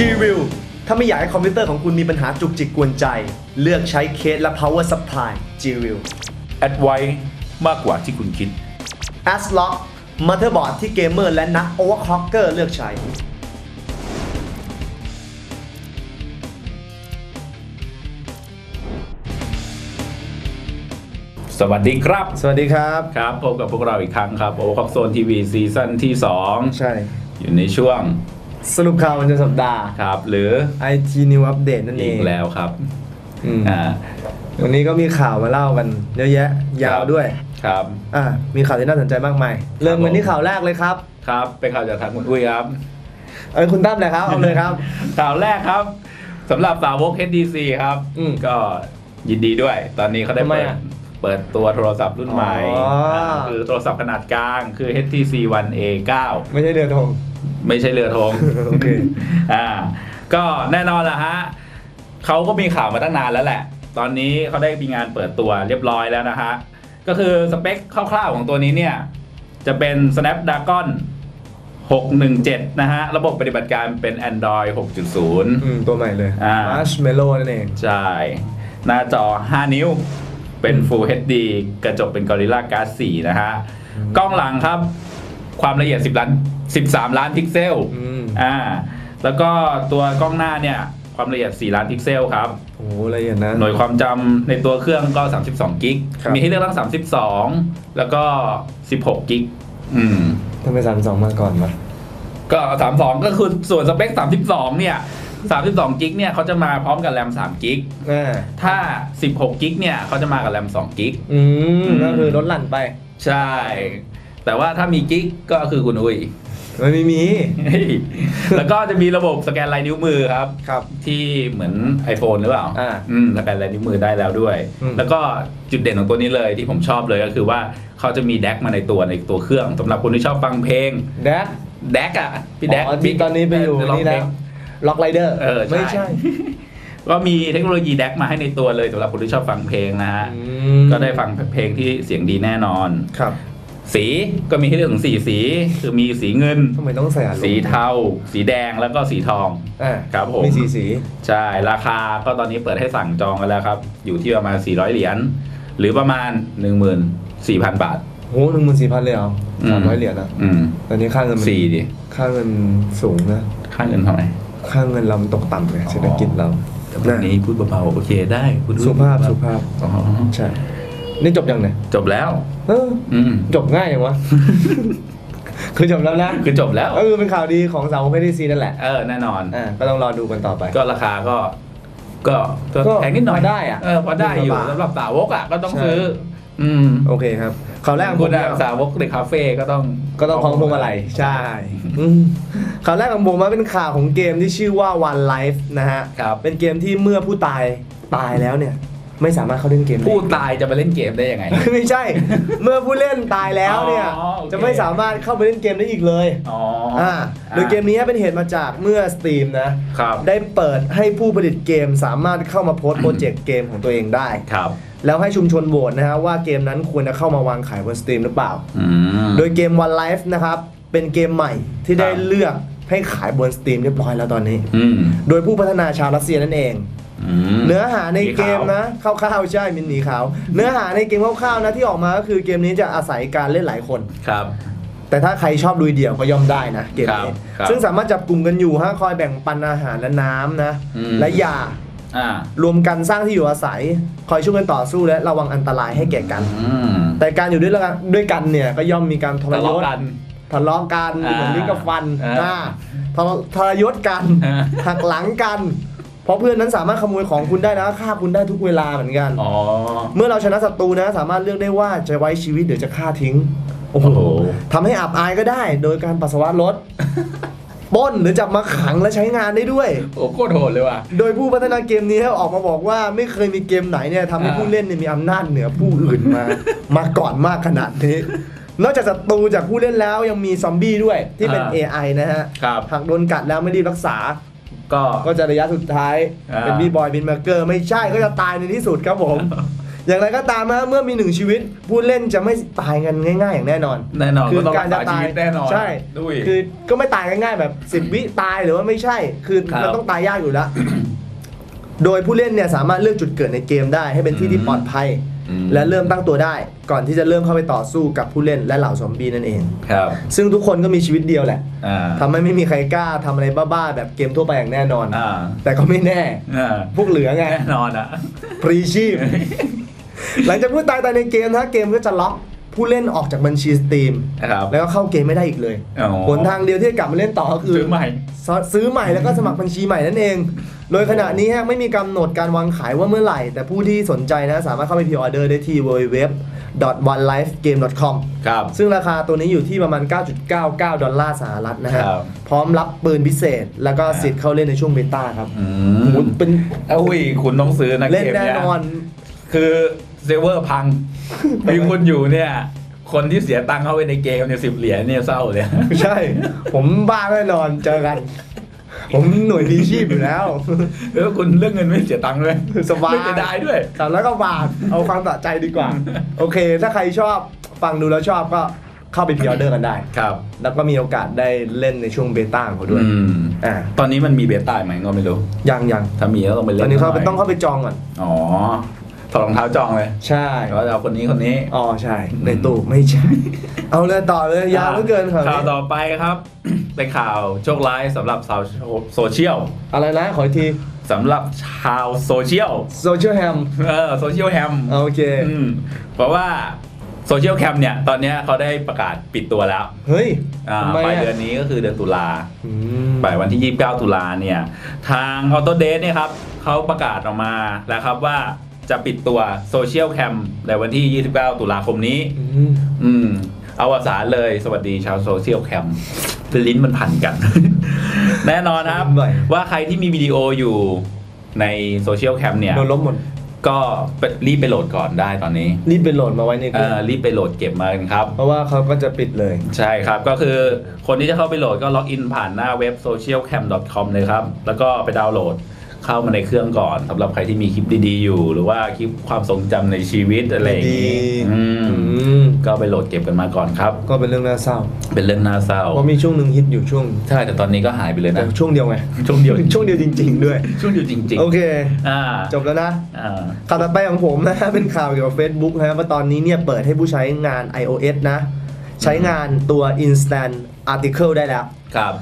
G-View ถ้าไม่อยากให้คอมพิวเตอร์ของคุณมีปัญหาจุกจิกกวนใจ เลือกใช้เคสและ power supply G-View แอดไว้มากกว่าที่คุณคิด ASLock motherboard ที่เกมเมอร์และนัก overclocker เลือกใช้ สวัสดีครับ สวัสดีครับ ครับพบกับพวกเราอีกครั้งครับโอคอ z โซนทีวีซีซั่นที่ใช่2อยู่ในช่วง สรุปข่าวประจำสัปดาห์ครับ หรือ IT New Update นั่นเออีงกแล้วครับอืมอ่าวันนี้ก็มีข่าวมาเล่ากันเยอะแยะ ยาวด้วย ครับ อ่ามีข่าวที่น่าสนใจมากมาย เริ่มกันที่ข่าวแรกเลยครับครับเป็นข่าวจากทางคุณอุ้ยครับ เอ้ยคุณตั้มเลยครับเอาเลยครับ ข่าวแรกครับสำหรับสาวก HTC ครับอืมก็ยินดีด้วย ตอนนี้เขาได้ทำไมเปิดอะเปิดตัวโทรศัพท์รุ่นใหม่อ๋ออ่าคือโทรศัพท์ขนาดกลางคือ HTC One A9 ไม่ใช่เรือธง ไม่ใช่เรือธงโอเคอ่า ก็แน่นอนละฮะเขาก็มีข่าวมาตั้งนานแล้วแหละ ตอนนี้เขาได้มีงานเปิดตัวเรียบร้อยแล้วนะฮะ ก็คือสเปคคร่าวๆของตัวนี้เนี่ย จะเป็น Snapdragon 617 นะฮะ ระบบปฏิบัติการเป็น Android 6.0อืมตัวใหม่เลยอ่า Marshmallow นั่นเอง ใช่ หน้าจอ 5 นิ้ว เป็น Full HD กระจกเป็น Gorilla Glass 4 นะฮะอืมกล้องหลังครับ ความละเอียด 10 ล้าน 13 ล้านพิกเซลอืมอ่าแล้วก็ตัวกล้องหน้าเนี่ยความละเอียด 4 ล้านพิกเซลครับโอ้โหละเอียดนะหน่วยความจำในตัวเครื่องก็ 32 กิกครับมีให้เลือกทั้ง 32 แล้วก็ 16 กิก อืมทำไมสามสองมาก่อนวะก็ 32 ก็คือส่วนสเปค 32 เนี่ย 32 กิกเนี่ยเขาจะมาพร้อมกับแรม 3 กิกอ่าถ้า 16 กิกเนี่ยเขาจะมากับแรม 2 กิกอืมอืมก็คือลดหลั่นไป ใช่ แต่ว่าถ้ามีกิกก็คือคุณอุ้ย ไม่มีมี แล้วก็จะมีระบบสแกนลายนิ้วมือครับ ครับ ที่เหมือน iPhone หรือเปล่าอ่าอืมสแกนลายนิ้วมือได้แล้วด้วยอืมแล้วก็จุดเด่นของตัวนี้เลยที่ผมชอบเลยก็คือว่าเขาจะมีแดกมาในตัวในตัวเครื่องสำหรับคนที่ชอบฟังเพลง แดก แดกอะ พี่แดกอ๋อที่ตอนนี้ไปอยู่เร้งนี่เพลแล้วงล็อกไรเดอร์เออใช่ไม่ใช่ก็มีเทคโนโลยีแดกมาให้ในตัวเลยสำหรับคนที่ชอบฟังเพลงนะฮะอืมก็ได้ฟังเพลงที่เสียงดีแน่นอน ครับ สีก็มีให้เลือกถึงสี่สี คือมีสีเงิน ทำไมต้องใส่อารมณ์สีเทา สีแดงแล้วก็สีทองอ่าครับผม มีสีสี ใช่ ราคาก็ตอนนี้เปิดให้สั่งจองกันแล้วครับ อยู่ที่ประมาณ 400 เหรียญ หรือประมาณ 14,000 บาท โหหนึ่งหมื่นสี่พันเลยเหรออืม สามร้อยเหรียญนะอืมตอนนี้ค่าเงินมันสี่ดิ ค่าเงินสูงนะ ค่าเงินเท่าไหร่ค่าเงินเรามันตกต่ำเลยเศรษฐกิจเรา แต่วันนี้พูดเบาๆโอเคได้พูดสุภาพสุภาพ อ๋อ ใช่ นี่จบยังเนี่ยจบแล้ว เอออืมจบง่ายอย่างวะ คือจบแล้วนะคือจบแล้ว เออเป็นข่าวดีของสาวเพดีซีนั่นแหละ เออแน่นอน อ่าก็ต้องรอดูกันต่อไป ก็ราคาก็ ก็ก็ก็แพงนิดหน่อยพอได้อะเออพอได้อยู่หมื่นกว่าบาทสำหรับสาวกอะก็ต้องใช่ ซื้อ อืมโอเคครับข่าวแรกของคุผณมอะเนี่ยสาวกเด็กคาเฟ่ก็ต้องก็ต้องคล้องพวงมาลัยใช่อืมข่าวแรกของผมมาเป็นข่าวของเกมที่ชื่อว่า One Life นะฮะ ครับ เป็นเกมที่เมื่อผู้ตายตายแล้วเนี่ย ไม่สามารถเข้าเล่นเกมได้ ผู้ตายจะไปเล่นเกมได้ยังไง ไม่ใช่ เมื่อผู้เล่นตายแล้วเนี่ยอ๋อโอเค จะไม่สามารถเข้าไปเล่นเกมได้อีกเลยอ๋ออ่าโดยเกมนี้เป็นเหตุมาจากเมื่อ Steam นะ ครับ ได้เปิดให้ผู้ผลิตเกมสามารถเข้ามาโพสต์โปรเจกต์เกมของตัวเองได้ ครับ แล้วให้ชุมชนโหวตนะฮะว่าเกมนั้นควรจะเข้ามาวางขายบน Steam หรือเปล่า อืม โดยเกม One Life นะครับ เป็นเกมใหม่ที่ได้ครับ เลือกให้ขายบน Steam เรียบร้อยแล้วตอนนี้ อืม โดยผู้พัฒนาชาวรัสเซียนั่นเองอืม เนื้อหาในเกมสีขาวนะคร่าวๆใช่มินหนีขาว เนื้อหาในเกมคร่าวๆนะที่ออกมาก็คือเกมนี้จะอาศัยการเล่นหลายคนครับ แต่ถ้าใครชอบลุยเดี่ยวก็ย่อมได้นะเกมนี้ครับครับซึ่งสามารถจับกลุ่มกันอยู่ฮะคอยแบ่งปันอาหารและน้ำนะอืมและยาอ่ารวมกันสร้างที่อยู่อาศัย คอยช่วยกันต่อสู้และระวังอันตรายให้แก่กันอืมแต่การอยู่ด้วยกันด้วยกันเนี่ยก็ย่อมมีการทรทะยเลาะศกันทะเลาะกันอ่าเหมือนลิ้นกับฟันอ่าอ่าทรทรยศกันอ่าหักหลังกัน เพราะเพื่อนนั้นสามารถขโมยของคุณได้นะฆ่าคุณได้ทุกเวลาเหมือนกัน อ๋อ เมื่อเราชนะศัตรูนะสามารถเลือกได้ว่าจะไว้ชีวิตหรือจะฆ่าทิ้ง โอ้โหโอ้โห ทำให้อับอายก็ได้ โดยการปัสสาวะรถ ปล้นหรือจับมาขังและใช้งานได้ด้วย โอ้โคตรโหดเลยว่ะ โดยผู้พัฒนาเกมนี้ออกมาบอกว่าไม่เคยมีเกมไหนเนี่ยทำให้อ่า ผู้เล่นเนี่ยมีอำนาจเหนือผู้อื่นมา มาก่อนมากขนาดนี้ นอกจากศัตรูจากผู้เล่นแล้วยังมีซอมบี้ด้วยที่เป็น AI นะฮะครับ หากโดนกัดแล้วไม่รีบรักษา ก็ ก็จะระยะสุดท้ายอ่า เป็นบีบอยบินมาร์เกอร์ไม่ใช่ก็จะตายในที่สุดครับผม อย่างไรก็ตามนะเมื่อมีหนึ่งชีวิต ผู้เล่นจะไม่ตายกันง่าย ๆ อย่างแน่นอน แน่นอนคือก็ต้องการจะรักษาตาชียวิตแน่นอนใช่ด้วย คือก็ไม่ตายง่ายๆแบบสิบวิตายหรือว่าไม่ใช่ คือครับมันต้องตายยากอยู่แล้ว โดยผู้เล่นเนี่ยสามารถเลือกจุดเกิดในเกมได้ให้เป็นที่ที่ปลอดภัยอืม และเริ่มตั้งตัวได้ ก่อนที่จะเริ่มเข้าไปต่อสู้กับผู้เล่นและเหล่าซอมบี้นั่นเอง ครับ ซึ่งทุกคนก็มีชีวิตเดียวแหละอ่าทำให้ไม่มีใครกล้าทำอะไรบ้าๆแบบเกมทั่วไปอย่างแน่นอน อ่า แต่ก็ไม่แน่ อ่าพวกเหลือไง แน่นอนอะ พรีชีพ หลังจากผู้ตายตายในเกมนะเกมก็จะล็อกผู้เล่นออกจากบัญชีสตรีม ครับแล้วก็เข้าเกมไม่ได้อีกเลยอ๋อหนทางเดียวที่จะกลับมาเล่นต่อก็คือ ซื้อใหม่ ซซื้อใหม่แล้วก็สมัครบัญชีใหม่นั่นเอง โดยขณะนี้ฮะไม่มีกำหนดการวางขายว่าเมื่อไหร่ แต่ผู้ที่สนใจนะสามารถเข้าไปพรีออเดอร์ได้ที่ www.onelifegame.com ครับ ซึ่งราคาตัวนี้อยู่ที่ประมาณ 9.99 ดอลลาร์สหรัฐนะฮะ ครับพร้อมรับปืนพิเศษ แล้วก็สิทธิ์เข้าเล่นในช่วงเบต้าครับอืโอ้โหมเป็นอุ้ยคุณต้องซื้อนะเล่นกมแน่ยนอน คือเซร์ฟเวอร์พัง มีคนอยู่เนี่ย คนที่เสียตังค์เข้าไปในเกมเนี่ยสิบเหรียญเนี่ยเศร้าเลย ใช่ ผมบ้าแน่นอนเจอกัน ผมหน่วยดีชีพอยู่แล้วเออคุณเรื่องเงินไม่เสียตังค์ด้วยสบาย ไม่เสียดายด้วยสามร้อยกว่าบาทเอาความสะใจดีกว่า โอเค ถ้าใครชอบฟังดูแล้วชอบก็เข้าไปพรีออเดอร์กันได้ ครับ แล้วก็มีโอกาสได้เล่นในช่วงเบต้าของเขาด้วยอืมอ่าตอนนี้มันมีเบต้าไหมก็ไม่รู้ ยังยังถ้ามีก็ต้องไปเล่นตอนนี้เขาหยต้องเข้าไปจองก่อน อ๋อ ถอดรองเท้าจองเลยใช่ว่าจะเอาคนนี้คนนี้ อ๋อใช่ ในตู้ไม่ใช่ เอาเลยต่อเลยยาวเหลือเกินข่าวข่าวนี้ต่อไปครับ เป็นข่าวโชคร้ายสำหรับชาวโซเชียลอะไรนะ ขออีกทีสำหรับชาวโซเชียลโซเชียลแฮมเออโซเชียลแฮมโอเค อืมเพราะว่าโซเชียลแคมเนี่ย ตอนเนี้ยเขาได้ประกาศปิดตัวแล้วเฮ้ยอ่าทำไมปลายอะเดือนนี้ก็คือเดือนตุลา อืมปลายวันที่ 29 ตุลาเนี่ย ทางออโตเดเนี่ยครับเขาประกาศออกมาแล้วครับว่า จะปิดตัวโซเชียลแคมในวันที่ 29 ตุลาคมนี้อืมอืม เอาวสารเลย สวัสดีชาวโซเชียลแคมลิ้นมันพันกัน แน่นอนครับหน่อยว่าใครที่มีวิดีโออยู่ในโซเชียลแคมเนี่ยโดนล้มหมด ก็ไปรีบไปโหลดก่อนได้ตอนนี้ รีบไปโหลดมาไว้ในเอเครื่องอรีบไปโหลดเก็บมากันครับ เพราะว่าเขาก็จะปิดเลย ใช่ครับ ก็คือคนที่จะเข้าไปโหลดก็ล็อกอินผ่านหน้าเว็บ socialcam.com เลยครับ แล้วก็ไปดาวน์โหลด เข้ามาในเครื่องก่อนสำหรับใครที่มีคลิปดีๆอยู่ หรือว่าคลิปความทรงจำในชีวิตอะไรอย่างนี้ดีๆอืมอืมก็ไปโหลดเก็บกันมาก่อนครับ ก็เป็นเรื่องน่าเศร้าเป็นเรื่องน่าเศร้าเพราะมีช่วงหนึ่งฮิตอยู่ช่วงใช่แต่ตอนนี้ก็หายไปเลยแต่นะ ช่วงเดียวไง ช่วงเดียว ช่วงเดียวจริง ๆ ด้วย ช่วงเดียวจริงโอเคๆอ่าจบแล้วนะ อ่า ข่าวต่อไปของผมนะ เป็นข่าวเกี่ยวกับ Facebook นะฮะว่าตอนนี้เนี่ยเปิดให้ผู้ใช้งาน iOS นะ ใช้งานตัว Instant Article ได้แล้ว ครับ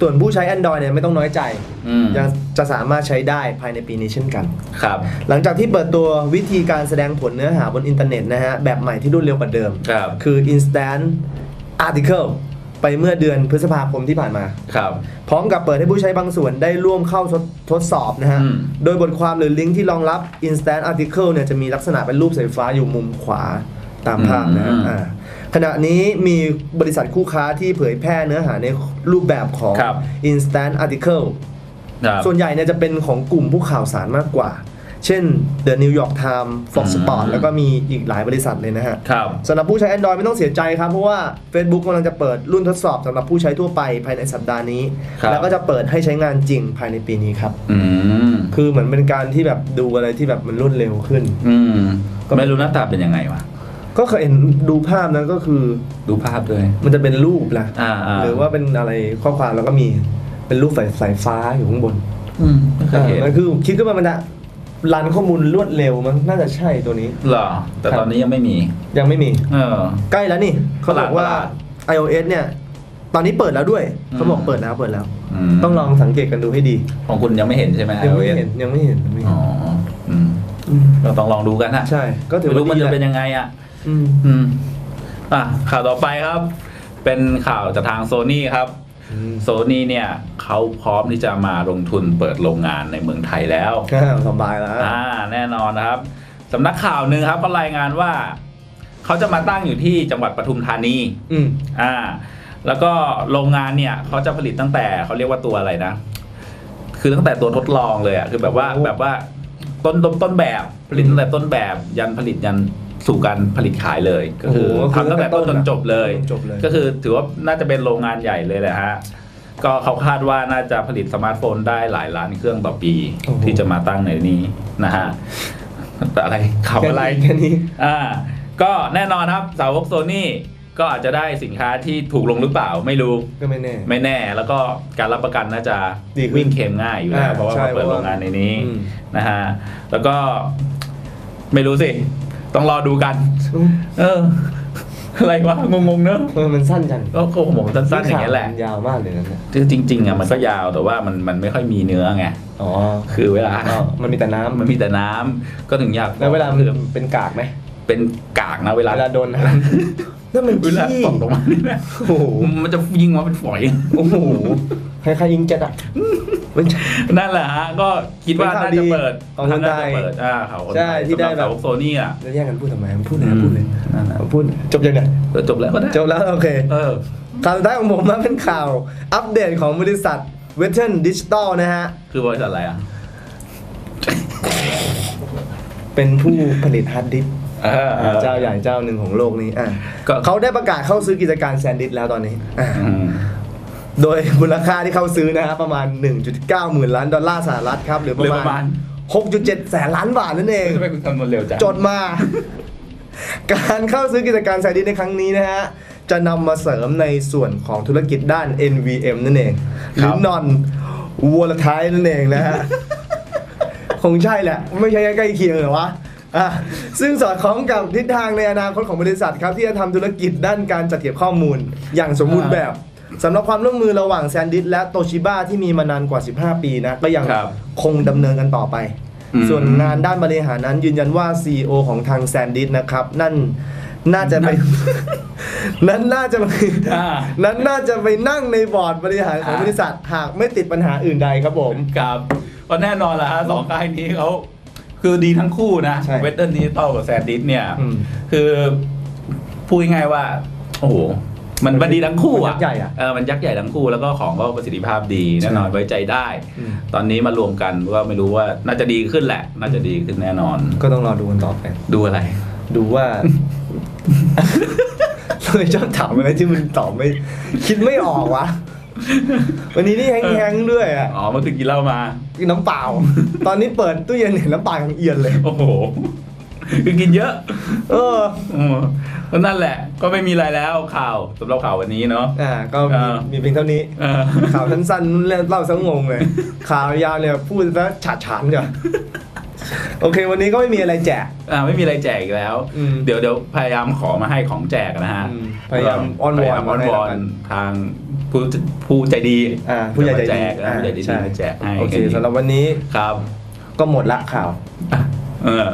ส่วนผู้ใช้ Android เนี่ยไม่ต้องน้อยใจ อืมยังจะสามารถใช้ได้ภายในปีนี้เช่นกัน ครับ หลังจากที่เปิดตัววิธีการแสดงผลเนื้อหาบนอินเทอร์เน็ตนะฮะ แบบใหม่ที่รวดเร็วกว่าเดิม ครับ คือ Instant Article ไปเมื่อเดือนพฤษภาคมที่ผ่านมา ครับ พร้อมกับเปิดให้ผู้ใช้บางส่วนได้ร่วมเข้าทดทดสอบนะฮะ อืม โดยบทความหรือลิงก์ที่รองรับ Instant Article เนี่ยจะมีลักษณะเป็นรูปสายฟ้าอยู่มุมขวาตามภาพนะฮะอืมอ่า ขณะนี้มีบริษัทคู่ค้าที่เผยแพร่เนื้อหาในรูปแบบของ ครับ Instant Article ครับ ส่วนใหญ่เนี่ยจะเป็นของกลุ่มผู้ข่าวสารมากกว่า เช่น The New York Times Fox อืม Sport แล้วก็มีอีกหลายบริษัทเลยนะฮะ ครับ สำหรับผู้ใช้ Android ไม่ต้องเสียใจครับ เพราะว่า Facebook กำลังจะเปิดรุ่นทดสอบสำหรับผู้ใช้ทั่วไปภายในสัปดาห์นี้ ครับ แล้วก็จะเปิดให้ใช้งานจริงภายในปีนี้ครับ อืม คือเหมือนเป็นการที่แบบดูอะไรที่แบบมันรวดเร็วขึ้น อืม ก็ ไม่รู้หน้าตาเป็นยังไงวะ ก็เคยเห็นดูภาพนั้นก็คือ ดูภาพด้วย มันจะเป็นรูปนะอ่าอ่าหรือว่าเป็นอะไรข้อความแล้วก็มีเป็นรูปสายสายฟ้าอยู่ข้างบนอืมไม่เคยเห็นมันคือคิดขึ้นมามันจะรันข้อมูลรวดเร็วมั้งน่าจะใช่ตัวนี้เหรอ แต่ตอนนี้ยังไม่มี ยังไม่มี เออ ใกล้แล้วนี่ เขาบอกว่า ประหลาด iOS เนี่ย ตอนนี้เปิดแล้วด้วยอืมเขาบอกเปิดแล้วเปิดแล้ว มต้องลองสังเกตกันดูให้ดี ของคุณยังไม่เห็นใช่ไหม ยังไม่ iOS เห็นยังไม่เห็นยังไม่อ๋เห็อนอืมมเราต้องลองดูกันนะใช่ ก็ถือไม่ว่ารู้มันดีจะแหละเป็นยังไงอะ อืมอืมอะข่าวต่อไปครับ เป็นข่าวจากทางโซนี่ครับอืมโซนี่เนี่ยเขาพร้อมที่จะมาลงทุนเปิดโรงงานในเมืองไทยแล้วอ่าสบายแล้วอ่าแน่นอนนะครับสำนักข่าวหนึ่งครับเขารายงานว่าเขาจะมาตั้งอยู่ที่จังหวัดปทุมธานีอืมอ่า แล้วก็โรงงานเนี่ยเขาจะผลิตตั้งแต่เขาเรียกว่าตัวอะไรนะ คือตั้งแต่ตัวทดลองเลยอะคือแบบว่าโอ้แบบว่า ต้นต้นต้นแบบผลิตตั้งแต่ต้นแบบยันผลิตยันสู่การผลิตขายเลย ก็คือโอ้โหทำตั้งแต่ต้นจนจบเลยจบเลย ก็คือถือว่าน่าจะเป็นโรงงานใหญ่เลยแหละฮะก็เขาคาดว่าน่าจะผลิตสมาร์ทโฟนได้หลายล้านเครื่องต่อปี โอ้โห ที่จะมาตั้งในนี้นะฮะแต่อะไรข่าวอะไร แค่นี้ อ่าก็แน่นอนครับสาวกโซนี่ ก็อาจจะได้สินค้าที่ถูกลงหรือเปล่าไม่รู้ก็ไม่แน่ ไม่แน่ แล้วก็การรับประกันน่าจะดีขึ้นวิ่งเค็มง่ายอยู่แล้วอ่าเพราะว่าใช่มาเปิดเพราะว่าโรงงานในนี้อืม นะฮะแล้วก็ไม่รู้สิ ต้องรอดูกันเออ อะไรวะงงๆเนอะเออมันสั้นจังก็คงผมสั้นๆอย่างนี้ยแหละข่วมันยาวมากเลยนะเนี่ยคือจริง ๆอะมันก็ยาวแต่ว่ามันมันไม่ค่อยมีเนื้อไงอ๋อคือเวลาอ๋อมันมีแต่น้ำมันมีแต่น้ำก็ถึงอยากแล้วเวลามันคือเป็นกากไหมเป็นกากนะเวลา เวลาโดนน้ำ นั่นมันเวลาขี้ตกลงมานี่นะโอ้โหมันจะยิงมาเป็นฝอย โอ้โหคล้ายๆยิงเจ็ตอะมันใช่นั่นแหละฮะก็คิดว่าเป็นข่าวน่าจะเปิดดีของคนน่าไทจะยเปิดอ่าเขาคนใช่ไทยที่ได้สำหรับแบบสาวกโซนี่อะ แล้วแย่งกันพูดทำไมมันพูดเลยนะพูดเลยนั่นน่ะพูดจบยังไงเออจบแล้วก็ได้จบแล้วโอเค เออ ข่าวสุดท้ายของผมนะเป็นข่าวอัปเดตของบริษัทเวทเทิร์นดิจิตอลนะฮะ คือบริษัทอะไรอะ เป็นผู้ผลิตฮาร์ดดิสก์ เออเออเจ้าใหญ่เจ้าหนึ่งของโลกนี้อะก็เขาได้ประกาศเข้าซื้อกิจการแซนดิสแล้วตอนนี้อะอืมโดยมูลค่าที่เขาซื้อนะฮะประมาณ 1.9 หมื่นล้านดอลลาร์สหรัฐครับหรือปหรือระประมามาณณ6.7 แสนล้านบาทนั่นเองทำไมคุณคำนวณเร็วจังจดมา การเข้าซื้อกิจการแซนดิสในครั้งนี้นะฮะจะนำมาเสริมในส่วนของธุรกิจด้าน NVM นั่นเองหรือ non volatile นั่นเองนะฮะคงใช่แหละ ไม่ใช่ใกล้เคียงเหรอวะอะ ซึ่งสอดคล้องกับทิศทางในอนาคตของบริษัทครับที่จะทำธุรกิจด้านการจัดเก็บข้อมูล อย่างสมบูรณ์แบบสำหรับความร่วมมือระหว่างแซนดิสและโตชิบ้าที่มีมานานกว่า 15 ปีนะก็ยังครับคงดำเนินกันต่อไป อืม ส่วนงานด้านบริหารนั้นยืนยันว่า CEO ของทางแซนดิสนะครับ นั่นน่าจะไป นั้นน่าจะไปอ่า นั้นน่าจะไปนั่งในบอร์ดบริหารของอ่าบริษัทหากไม่ติดปัญหาอื่นใดครับผม ครับก็แน่นอนแหละฮะสองค่ายนี้เขา คือดีทั้งคู่นะใช่ เวสเทิร์นดิจิตอลกับแซนดิสเนี่ย อืม คือพูดง่ายๆว่า โอ้โห มันมันดีทั้งคู่มันยัอะกษ์ใหญ่อะเออมันยักษ์ใหญ่ทั้งคู่แล้วก็ของก็ประสิทธิภาพดีแน่นอนใช่ไว้ใจได้ อืม ตอนนี้มารวมกันก็ไม่รู้ว่าน่าจะดีขึ้นแหละ น่าจะดีขึ้นแน่นอน ก็ต้องรอดูกันต่อไป ดูอะไร ดูว่า เลยชอบถามอะไรที่มันตอบไม่ คิดไม่ออกวะ วันนี้นี่แห้งๆด้วยอะ อ๋อเมื่อคืนกินเหล้ามา กินน้ำเปล่า ตอนนี้เปิดตู้เย็นเห็นน้ำเปล่าของเอียนเลย โอ้โห คือกินเยอะ เอออืมก็นั่นแหละ ก็ไม่มีอะไรแล้วข่าวสำหรับข่าววันนี้เนาะ อ่า ก็มีอ่ามีเพียงเท่านี้เออข่าวสั้นๆเล่าเล่าซะงงเลย ข่าวยาวเนี่ยพูดซะฉาดฉานจ้ะ โอเค วันนี้ก็ไม่มีอะไรแจก อ่าไม่มีอะไรแจกอีกแล้ว อืม เดี๋ยวเดี๋ยวพยายามขอมาให้ของแจกนะฮะอืมพยายามอ้อนวอนพยายามอ้อนวอนมาให้แล้วกัน ทางผู้ผู้ใจดีอ่าผู้ใหญ่ใจจะดีมาแจกอ่าผู้ใหญ่ใจดีช่มาแจกให้โอเคสำหรับวันนี้ครับก็หมดละข่าว อะเออออ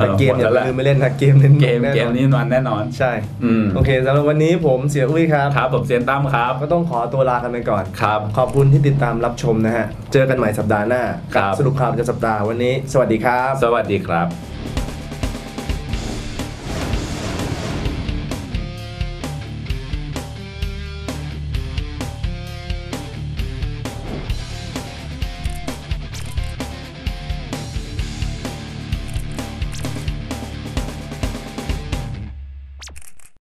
แต่เกมหอย่าแล้วแหละลืมไม่เล่นนะเกมเล่นเกมแน่นอนเกมนี้มันแน่นอนใช่อืมโอเคสำหรับวันนี้ผมเสียอุ้ยครับครับ ผมเซียนตั้มครับ ก็ต้องขอตัวลากันไปก่อนครับ ขอบคุณที่ติดตามรับชมนะฮะ เจอกันใหม่สัปดาห์หน้าครักับสรุปข่าวประจำสัปดาห์วันนี้ สวัสดีครับ สวัสดีครับ